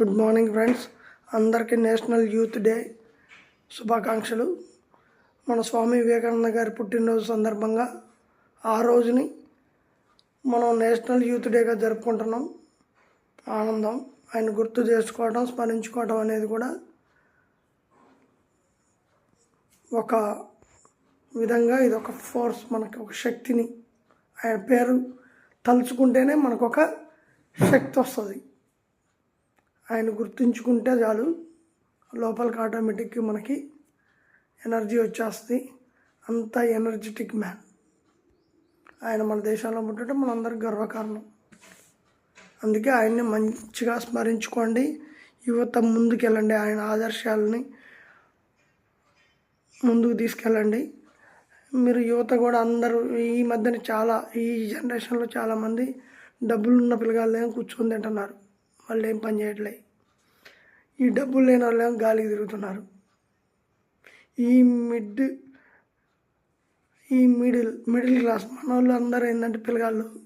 Good morning friends అందరికీ national youth day శుభాకాంక్షలు. మన స్వామి వివేకానంద గారి పుట్టినరోజు సందర్భంగా ఆ రోజుని మనం నేషనల్ యూత్ డేగా జరుపుకుంటున్నాం. ఆనందం ఆయన గుర్తు చేసుకోవడం స్మరించుకోవడం అనేది కూడా ఒక విధంగా ఇది ఒక ఫోర్స్ మనకు ఒక శక్తిని ఆయన పేరు తలుచుకుంటేనే మనకు ఒక శక్తి వస్తుంది. ఆయన గుర్తుంచుకుంటే చాలు. లోపలికి ఆటోమేటిక్గా మనకి ఎనర్జీ వచ్చేస్తుంది. అంత ఎనర్జెటిక్ మ్యాన్. ఆయన మన దేశంలో ఉంటుంటే మనందరికి గర్వకారణం. అందుకే ఆయన్ని మంచిగా స్మరించుకోండి. యువత ముందుకెళ్ళండి ఆయన ఆదర్శాలని ముందుకు తీసుకెళ్ళండి. మీరు యువత కూడా అందరూ ఈ మధ్యన చాలా ఈ జనరేషన్లో చాలామంది డబ్బులు ఉన్న కూర్చొని తింటున్నారు. వాళ్ళు ఏం పని చేయట్లే. ఈ డబ్బులు లేని వాళ్ళేమో గాలికి తిరుగుతున్నారు. ఈ మిడ్ ఈ మిడిల్ మిడిల్ క్లాస్ మన వాళ్ళు అందరూ ఏంటంటే పిల్లగాళ్ళు.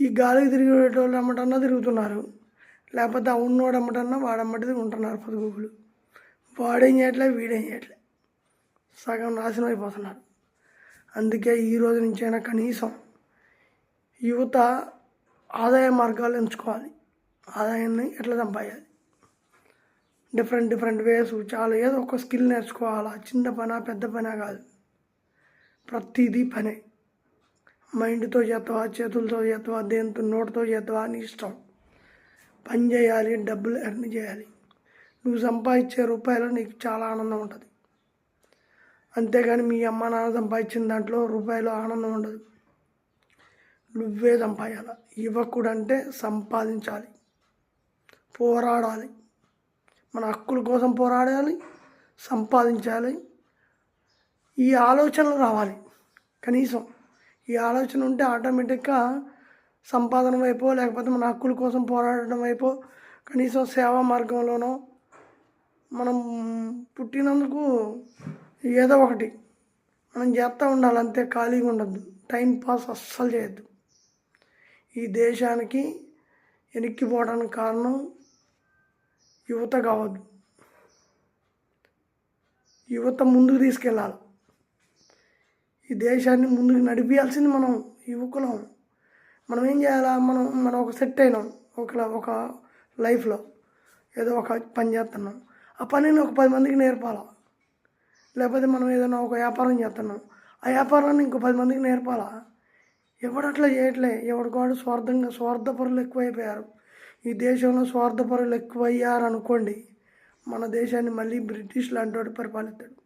ఈ గాలికి తిరిగేటోళ్ళు అమ్మటన్నా తిరుగుతున్నారు. లేకపోతే ఉన్నోడు అమ్మటన్నా వాడమ్మటి తిరుగుంటున్నారు పొదుగులు వాడేం చేయట్లే వీడేం చేయట్లే. సగం నాశనం అయిపోతున్నారు. అందుకే ఈ రోజు నుంచైనా కనీసం యువత ఆదాయ మార్గాలు ఎంచుకోవాలి. ఆదాయాన్ని ఎట్లా సంపాదించాలి? డిఫరెంట్ డిఫరెంట్ వేస్ చాలా ఏదో ఒక స్కిల్ నేర్చుకోవాలా? చిన్న పనా పెద్ద పనా కాదు. ప్రతిదీ పనే. మైండ్తో చేస్తావా చేతులతో చేస్తావా దేంతో నోటితో చేస్తావా అని ఇష్టం. పని చేయాలి డబ్బులు ఎర్న్ చేయాలి. నువ్వు సంపాదించే రూపాయలు నీకు చాలా ఆనందం ఉంటుంది. అంతేగాని మీ అమ్మ నాన్న సంపాదించిన దాంట్లో రూపాయలు ఆనందం ఉండదు. నువ్వే సంపాదించాలి? యువకుడు అంటే సంపాదించాలి. పోరాడాలి. మన హక్కుల కోసం పోరాడాలి సంపాదించాలి. ఈ ఆలోచనలు రావాలి. కనీసం ఈ ఆలోచన ఉంటే ఆటోమేటిక్గా సంపాదన వైపో లేకపోతే మన హక్కుల కోసం పోరాడడం వైపో కనీసం సేవా మార్గంలోనో మనం పుట్టినందుకు ఏదో ఒకటి మనం చేస్తూ ఉండాలి. అంతే ఖాళీగా ఉండద్దు. టైం పాస్ అస్సలు చేయొద్దు. ఈ దేశానికి వెనక్కిపోవడానికి కారణం యువత కావద్దు. యువత ముందుకు తీసుకెళ్ళాలి. ఈ దేశాన్ని ముందుకు నడిపించాల్సింది మనం యువకులం. మనం ఏం చేయాలా? మనం మనం ఒక సెట్ అయినాం. ఒక ఒక లైఫ్లో ఏదో ఒక పని చేస్తున్నాం. ఆ పనిని ఒక పది మందికి నేర్పాలా? లేకపోతే మనం ఏదైనా ఒక వ్యాపారం చేస్తున్నాం. ఆ వ్యాపారాన్ని ఇంకో పది మందికి నేర్పాలా? ఎవడు అట్లా చేయట్లే ఎవడికాడు స్వార్థంగా స్వార్థపరులు ఎక్కువైపోయారు. ఈ దేశంలో స్వార్థపరులు ఎక్కువయ్యారు అనుకోండి మన దేశాన్ని మళ్ళీ బ్రిటిష్ లాంటి వాడు పరిపాలిస్తాడు.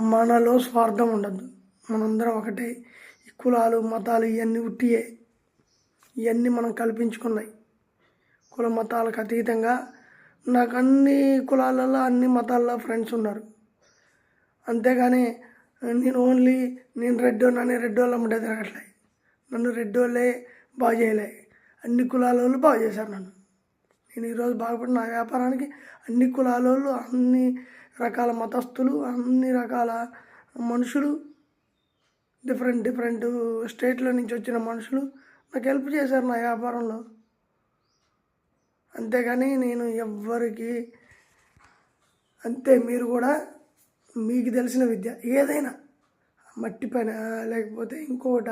మనలో స్వార్థం ఉండదు. మనందరం ఒకటే. ఈ కులాలు మతాలు ఇవన్నీ ఉట్టియే. ఇవన్నీ మనం కల్పించుకున్నాయి. కుల మతాలకు అతీతంగా నాకు అన్ని కులాలలో అన్ని మతాల్లో ఫ్రెండ్స్ ఉన్నారు. అంతేగాని నేను ఓన్లీ నేను రెడ్డోని అని రెడ్డోళ్ళ అమ్మటే తిరగట్లే నన్ను రెడ్డోళ్ళే బాగు చేయలే. అన్ని కులాల వాళ్ళు బాగు చేశారు నన్ను. నేను ఈరోజు బాగుపడి నా వ్యాపారానికి అన్ని కులాల వాళ్ళు అన్ని రకాల మతస్థులు అన్ని రకాల మనుషులు డిఫరెంట్ డిఫరెంట్ స్టేట్ల నుంచి వచ్చిన మనుషులు నాకు హెల్ప్ చేశారు నా వ్యాపారంలో. అంతేగాని నేను ఎవ్వరికి అంతే మీరు కూడా మీకు తెలిసిన విద్య ఏదైనా. మట్టి పని లేకపోతే ఇంకోట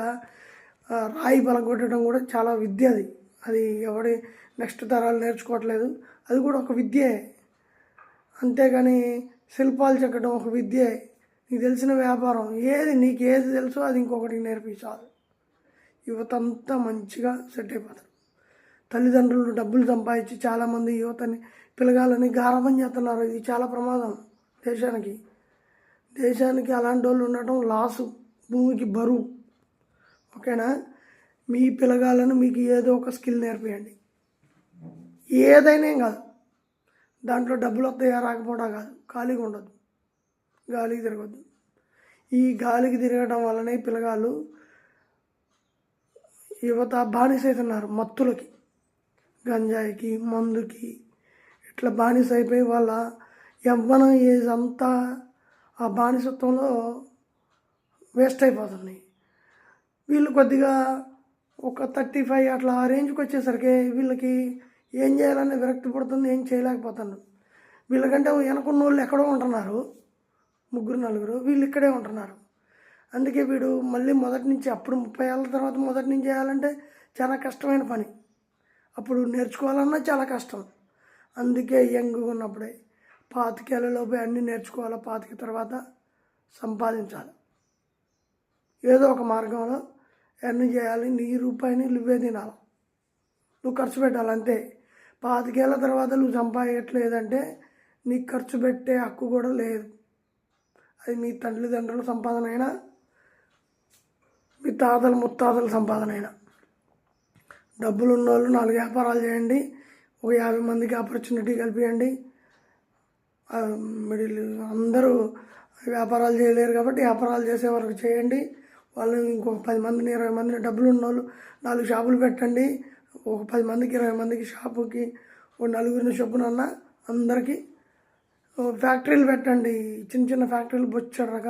రాయి పలగొట్టడం కూడా చాలా విద్య అది. అది ఎవడి నెక్స్ట్ తరాలు నేర్చుకోవట్లేదు. అది కూడా ఒక విద్యే. అంతేగాని శిల్పాలు చెక్కడం ఒక విద్యే. నీకు తెలిసిన వ్యాపారం ఏది నీకు ఏది తెలుసో అది ఇంకొకటికి నేర్పించాలి. యువత అంతా మంచిగా సెట్ అయిపోతారు. తల్లిదండ్రులు డబ్బులు సంపాదించి చాలామంది యువతని పిల్లగాలని గారభం చేస్తున్నారు. ఇది చాలా ప్రమాదం దేశానికి. దేశానికి అలాంటి వాళ్ళు ఉండటం లాసు భూమికి బరువు. ఓకేనా? మీ పిల్లగాళ్ళను మీకు ఏదో ఒక స్కిల్ నేర్పియండి. ఏదైనా కాదు. దాంట్లో డబ్బులు వస్తాయా రాకపోవడా కాదు. ఖాళీగా ఉండదు గాలికి తిరగద్దు. ఈ గాలికి తిరగడం వల్లనే పిల్లగాళ్ళు యువత బానిసైతున్నారు మత్తులకి. గంజాయికి మందుకి. ఇట్లా బానిస అయిపోయి వాళ్ళ యవ్వనం ఏజ్ అంతా ఆ బానిసత్వంలో వేస్ట్ అయిపోతున్నాయి వీళ్ళు కొద్దిగా ఒక థర్టీ ఫైవ్ అట్లా ఆ రేంజ్కి వచ్చేసరికి వీళ్ళకి ఏం చేయాలని విరక్తి పడుతుంది ఏం చేయలేకపోతున్నారు. వీళ్ళకంటే వెనకున్న వాళ్ళు ఎక్కడో ఉంటున్నారు ముగ్గురు నలుగురు వీళ్ళు ఇక్కడే ఉంటున్నారు. అందుకే వీడు మళ్ళీ మొదటి నుంచి అప్పుడు ముప్పై ఏళ్ళ తర్వాత మొదటి నుంచి చేయాలంటే చాలా కష్టమైన పని. అప్పుడు నేర్చుకోవాలన్నా చాలా కష్టం. అందుకే యంగ్గా ఉన్నప్పుడే పాతికేళ్ళలోపు అన్నీ నేర్చుకోవాలి? పాతిక తర్వాత సంపాదించాలి. ఏదో ఒక మార్గంలో ఎన్ని చేయాలి. నీ రూపాయిని నువ్వే తినాలి. నువ్వు ఖర్చు పెట్టాలి అంతే. పాతికేళ్ళ తర్వాత నువ్వు సంపాదించట్లేదంటే నీకు ఖర్చు పెట్టే హక్కు కూడా లేదు. అది మీ తల్లిదండ్రుల సంపాదన అయినా మీ తాతల ముత్తాతల సంపాదన అయినా. డబ్బులు ఉన్నోళ్ళు నాలుగు వ్యాపారాలు చేయండి. ఒక యాభై మందికి ఆపర్చునిటీ కల్పించండి. మిడిల్ అందరూ వ్యాపారాలు చేయలేరు కాబట్టి వ్యాపారాలు చేసే వరకు చేయండి. వాళ్ళు ఇంకొక పది మందిని ఇరవై మందిని డబ్బులు ఉన్నోళ్ళు నాలుగు షాపులు పెట్టండి. ఒక పది మందికి ఇరవై మందికి షాపుకి ఒక నలుగురిని చొప్పునన్నా అందరికీ ఫ్యాక్టరీలు పెట్టండి. చిన్న చిన్న ఫ్యాక్టరీలు బొచ్చడు రకాల